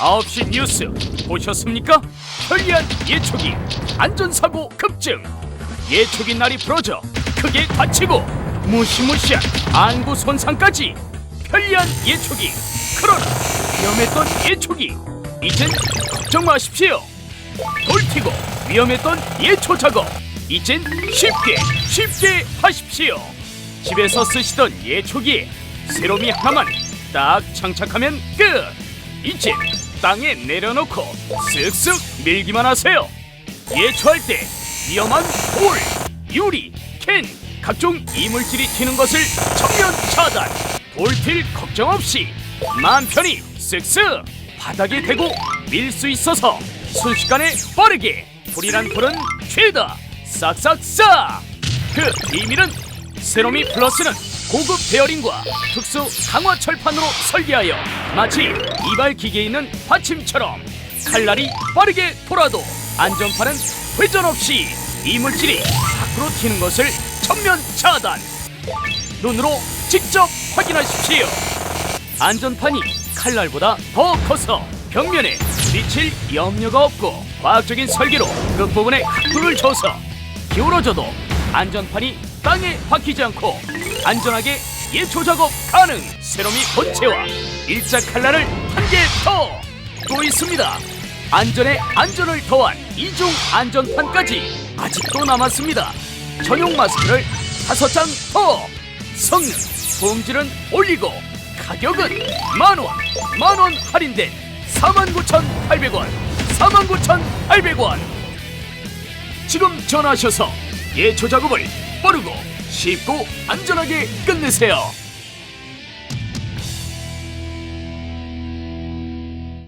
9시 뉴스. 보셨습니까? 편리한 예초기 안전사고 급증. 예초기 날이 부러져 크게 다치고 무시무시한 안구 손상까지 편리한 예초기. 그러나 위험했던 예초기 이젠 걱정 마십시오. 돌튀고 위험했던 예초 작업 이젠 쉽게 쉽게 하십시오. 집에서 쓰시던 예초기에 세로미 하나만 딱 장착하면 끝. 이제 땅에 내려놓고 쓱쓱 밀기만 하세요. 예초할 때 위험한 돌, 유리, 캔 각종 이물질이 튀는 것을 정면 차단 돌필 걱정 없이 마음 편히 쓱쓱 바닥에 대고 밀 수 있어서 순식간에 빠르게 불이란 불은 최다. 싹싹싹! 그 비밀은 세로미 플러스는 고급 베어링과 특수 강화 철판으로 설계하여 마치 이발 기계에 있는 받침처럼 칼날이 빠르게 돌아도 안전판은 회전 없이 이물질이 밖으로 튀는 것을 전면 차단. 눈으로 직접 확인하십시오. 안전판이 칼날보다 더 커서 벽면에 부딪힐 염려가 없고 과학적인 설계로 끝부분에 각도를 줘서 기울어져도 안전판이 땅에 박히지 않고 안전하게 예초 작업 가능. 세로미 본체와 일자 칼날을 한 개 더 또 있습니다. 안전에 안전을 더한 이중 안전판까지 아직도 남았습니다. 전용 마스크를 다섯 장 더 성능 품질은 올리고 가격은 만원 만원 할인된 49,800원 49,800원. 지금 전화하셔서 예초 작업을 빠르고 쉽고 안전하게 끝내세요.